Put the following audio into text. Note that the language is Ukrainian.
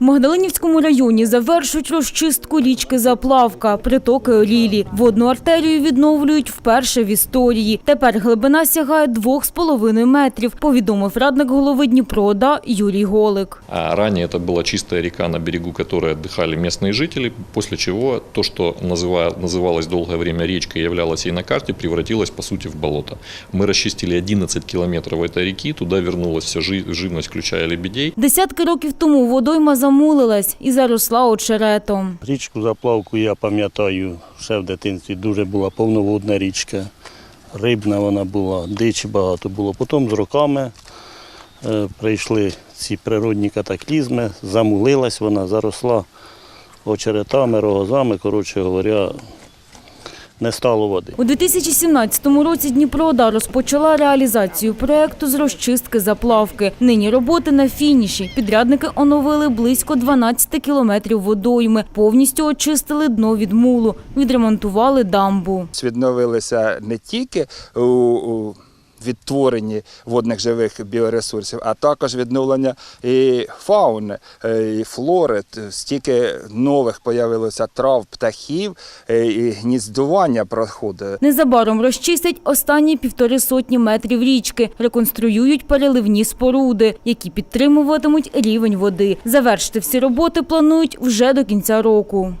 В Магдалинівському районі завершують розчистку річки Заплавка, притоки Орілі. Водну артерію відновлюють вперше в історії. Тепер глибина сягає 2,5 метрів, повідомив радник голови Дніпрода Юрій Голик. А ранее это была чистая река, на берегу которой отдыхали местные жители, после чего то, что называ- называлось долгое время речкой, являлось и на карте, превратилось по сути в болото. Мы расчистили 11 километров этой реки, туда вернулась вся жи- живность, включая лебедей. Десятки років тому водойма замулилась і заросла очеретом. Річку Заплавку я пам'ятаю, ще в дитинстві дуже була повноводна річка. Рибна вона була, дичі багато було. Потім з роками е, прийшли ці природні катаклізми, замулилась вона, заросла очеретами, рогозами, коротше говоря, не стало води. У 2017 році Дніпрода розпочала реалізацію проекту з розчистки заплавки. Нині роботи на фініші. Підрядники оновили близько 12 кілометрів водойми, повністю очистили дно від мулу, відремонтували дамбу. відновилися не тільки у, у відтворенні водних живих біоресурсів, а також відновлення і фауни, е, і флори. Стільки нових появилося трав, птахів, е, і гніздування проходить. Незабаром розчистять останні півтори сотні метрів річки, реконструюють переливні споруди, які підтримуватимуть рівень води. Завершити всі роботи планують вже до кінця року.